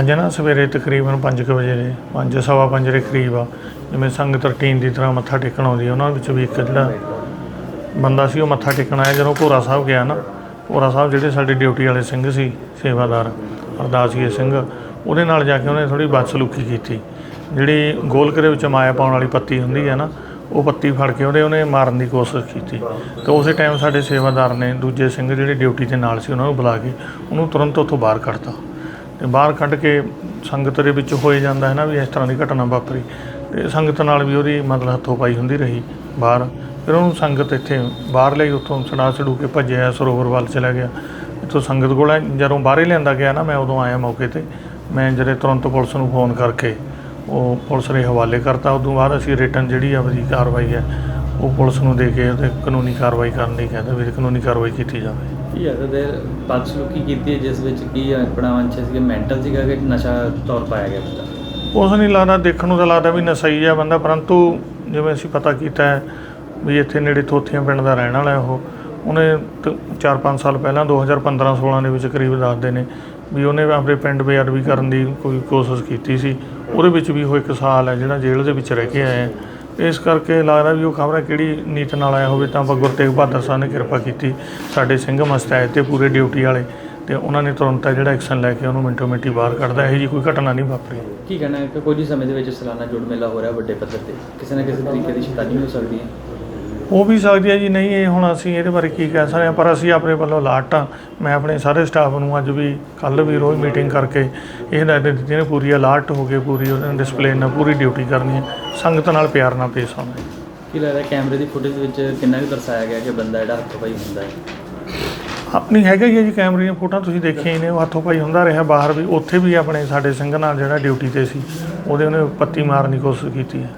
ਅੱਜ ਨਾ, ਸਵੇਰੇ ਤਕਰੀਬਨ 5 ਵਜੇ ਦੇ, ਪੰਜ, ਸਵਾ ਪੰਜ ਦੇ ਕਰੀਬ ਆ। ਜਿਵੇਂ ਸੰਗਤ ਰਟੀਨ ਦੀ ਤਰ੍ਹਾਂ ਮੱਥਾ ਟੇਕਣ ਆਉਂਦੀ ਆ, ਉਹਨਾਂ ਵਿੱਚੋਂ ਵੀ ਇੱਕ ਜਿਹੜਾ ਬੰਦਾ ਸੀ, ਉਹ ਮੱਥਾ ਟੇਕਣ ਆਇਆ। ਜਦੋਂ ਭੋਰਾ ਸਾਹਿਬ ਗਿਆ ਨਾ, ਭੋਰਾ ਸਾਹਿਬ ਜਿਹੜੇ ਸਾਡੇ ਡਿਊਟੀ ਵਾਲੇ ਸਿੰਘ ਸੀ, ਸੇਵਾਦਾਰ ਅਰਦਾਸੀਏ ਸਿੰਘ, ਉਹਦੇ ਨਾਲ ਜਾ ਕੇ ਉਹਨੇ ਥੋੜੀ ਬਦਸਲੂਕੀ ਕੀਤੀ। ਜਿਹੜੀ ਗੋਲਕ ਦੇ ਵਿੱਚ ਮਾਇਆ ਪਾਉਣ ਵਾਲੀ ਪੱਤੀ ਹੁੰਦੀ ਹੈ ਨਾ, ਉਹ ਪੱਤੀ ਫੜ ਕੇ ਉਹਦੇ, ਉਹਨੇ ਮਾਰਨ ਦੀ ਕੋਸ਼ਿਸ਼ ਕੀਤੀ। ਤੇ ਉਸੇ ਟਾਈਮ ਸਾਡੇ ਸੇਵਾਦਾਰ ਨੇ ਦੂਜੇ ਸਿੰਘ ਜਿਹੜੇ ਡਿਊਟੀ ਤੇ ਨਾਲ ਸੀ, ਉਹਨਾਂ ਨੂੰ ਬੁਲਾ ਕੇ ਉਹਨੂੰ ਤੁਰੰਤ ਉੱਥੋਂ ਬਾਹਰ ਕੱਢਤਾ। ਤੇ ਬਾਹਰ ਕੱਢ ਕੇ ਸੰਗਤ ਦੇ ਵਿੱਚ ਹੋਏ ਜਾਂਦਾ ਹੈ ਨਾ ਵੀ ਇਸ ਤਰ੍ਹਾਂ ਦੀ ਘਟਨਾ ਵਾਪਰੀ। ਤੇ ਸੰਗਤ ਨਾਲ ਵੀ ਉਹਦੀ ਮਤਲਬ ਹੱਥੋਂ ਪਾਈ ਹੁੰਦੀ ਰਹੀ ਬਾਹਰ। ਫਿਰ ਉਹਨੂੰ ਸੰਗਤ ਇੱਥੇ ਬਾਹਰ ਲਈ ਉੱਥੋਂ ਛੜਾ ਛੜੂ ਕੇ ਭੱਜਿਆ, ਸਰੋਵਰ ਵੱਲ ਚਲਾ ਗਿਆ। ਇੱਥੋਂ ਸੰਗਤ ਕੋਲ ਐਂ ਜਦੋਂ ਬਾਹਰੇ ਲਿਆਂਦਾ ਗਿਆ ਨਾ, ਮੈਂ ਉਦੋਂ ਆਇਆ ਮੌਕੇ ਤੇ। ਮੈਂ ਜਿਹੜੇ ਤੁਰੰਤ ਪੁਲਿਸ ਨੂੰ ਫੋਨ ਕਰਕੇ ਉਹ ਪੁਲਿਸ ਦੇ ਹਵਾਲੇ ਕਰਤਾ। ਉਦੋਂ ਬਾਅਦ ਅਸੀਂ ਰਿਟਰਨ ਜਿਹੜੀ ਆ ਆਪਣੀ ਕਾਰਵਾਈ ਹੈ, ਉਹ ਪੁਲਿਸ ਨੂੰ ਦੇ ਕੇ ਉਹਤੇ ਕਾਨੂੰਨੀ ਕਾਰਵਾਈ ਕਰਨ ਲਈ ਕਹਿੰਦੇ ਵੀ ਕਾਨੂੰਨੀ ਕਾਰਵਾਈ ਕੀਤੀ ਜਾਵੇ। ਕੀ ਹੈ? ਤੇ ਬਦਸਲੂਕੀ ਕੀਤੀ ਹੈ, ਜਿਸ ਵਿੱਚ ਕੀ ਆਪਣਾ ਵੰਸ਼ ਸੀ ਮੈਂਟਲ ਸੀਗਾ ਕਿ ਨਸ਼ਾ ਤੌਰ ਪਾਇਆ ਗਿਆ ਬੰਦਾ? ਉਸ ਨਹੀਂ ਲੱਗਦਾ, ਦੇਖਣ ਨੂੰ ਤਾਂ ਲੱਗਦਾ ਵੀ ਨਸ਼ਈ ਆ ਬੰਦਾ, ਪਰੰਤੂ ਜਿਵੇਂ ਅਸੀਂ ਪਤਾ ਕੀਤਾ ਹੈ ਵੀ ਇੱਥੇ ਨੇੜੇ ਥੋਥੀਆਂ ਪਿੰਡ ਦਾ ਰਹਿਣ ਵਾਲਾ ਉਹ, ਉਹਨੇ 4-5 ਸਾਲ ਪਹਿਲਾਂ 2015-16 ਦੇ ਵਿੱਚ ਕਰੀਬ ਦੱਸਦੇ ਨੇ ਵੀ ਉਹਨੇ ਆਪਣੇ ਪਿੰਡ ਬੇਅਦਬੀ ਕਰਨ ਦੀ ਕੋਈ ਕੋਸ਼ਿਸ਼ ਕੀਤੀ ਸੀ। ਉਹਦੇ ਵਿੱਚ ਵੀ ਉਹ ਇੱਕ ਸਾਲ ਹੈ ਜਿਹੜਾ ਜੇਲ੍ਹ ਦੇ ਵਿੱਚ ਰਹਿ ਕੇ ਆਇਆ ਇਸ ਕਰਕੇ ਲੱਗਦਾ ਵੀ ਉਹ ਖਬਰ ਕਿਹੜੀ ਨੀਤ ਨਾਲ ਆਇਆ ਹੋਵੇ ਤਾਂ ਆਪਾਂ ਗੁਰੂ ਤੇਗ ਬਹਾਦਰ ਸਾਹਿਬ ਨੇ ਕਿਰਪਾ ਕੀਤੀ ਸਾਡੇ ਸਿੰਘ ਮਸਤੈਦ ਤੇ ਪੂਰੇ ਡਿਊਟੀ ਵਾਲੇ ਤੇ ਉਹਨਾਂ ਨੇ ਤੁਰੰਤ ਜਿਹੜਾ ਐਕਸ਼ਨ ਲੈ ਕੇ ਉਹਨੂੰ ਮਿੰਟੋ ਮਿੰਟੀ ਬਾਹਰ ਕੱਢਦਾ। ਇਹੋ ਜੀ ਕੋਈ ਘਟਨਾ ਨਹੀਂ ਵਾਪਰੀ। ਕੀ ਕਹਿਣਾ ਹੈ? ਕਿ ਕੁਝ ਹੀ ਸਮੇਂ ਦੇ ਵਿੱਚ ਸਾਲਾਨਾ ਜੁੜ ਮੇਲਾ ਹੋ ਰਿਹਾ ਵੱਡੇ ਪੱਧਰ ਤੇ। ਕਿਸੇ ਨਾ ਕਿਸੇ ਤਰੀਕੇ ਦੀ ਸ਼ੈਤਾਨੀ ਹੋ ਸਕਦੀ ਹੈ। ਹੋ ਵੀ ਸਕਦੀ ਹੈ ਜੀ ਨਹੀਂ ਇਹ ਹੁਣ ਅਸੀਂ ਇਹਦੇ ਬਾਰੇ ਕੀ ਕਹਿ ਸਕਦੇ ਹਾਂ ਪਰ ਅਸੀਂ ਆਪਣੇ ਵੱਲੋਂ ਅਲਰਟ ਹਾਂ। ਮੈਂ ਆਪਣੇ ਸਾਰੇ ਸਟਾਫ ਨੂੰ ਅੱਜ ਵੀ ਕੱਲ ਵੀ ਰੋਜ਼ ਮੀਟਿੰਗ ਕਰਕੇ ਇਹ ਹਦਾਇਤਾਂ ਦਿੱਤੀਆਂ ਨੇ ਪੂਰੀ ਅਲਰਟ ਹੋ ਕੇ ਪੂਰੀ ਉਹਨਾਂ ਡਿਸਪਲਿਨ ਨਾਲ ਪੂਰੀ ਡਿਊਟੀ ਕਰਨੀ ਹੈ। ਸੰਗਤ ਨਾਲ ਪਿਆਰ ਨਾਲ ਪੇਸ਼ ਆਉਣਾ ਕੀ ਲੱਗਦਾ ਕੈਮਰੇ ਦੀ ਫੁਟੇਜ ਵਿੱਚ ਕਿੰਨਾ ਕੁ ਦਰਸਾਇਆ ਗਿਆ ਕਿ ਬੰਦਾ ਜਿਹੜਾ ਹੱਥੋਂ ਪਾਈ ਹੁੰਦਾ ਹੈ? ਆਪਣੀ ਹੈਗਾ ਹੀ ਹੈ ਜੀ ਕੈਮਰੇ ਦੀਆਂ ਫੋਟੋਆਂ ਤੁਸੀਂ ਦੇਖੀਆਂ ਹੀ ਨੇ ਉਹ ਹੱਥੋਂ ਪਾਈ ਹੁੰਦਾ ਰਿਹਾ। ਬਾਹਰ ਵੀ ਉੱਥੇ ਵੀ ਆਪਣੇ ਸਾਡੇ ਸਿੰਘ ਨਾਲ ਜਿਹੜਾ ਡਿਊਟੀ ਤੇ ਸੀ ਉਹਦੇ ਉਹਨੇ ਪੱਤੀ ਮਾਰਨ ਦੀ ਕੋਸ਼ਿਸ਼ ਕੀਤੀ ਹੈ।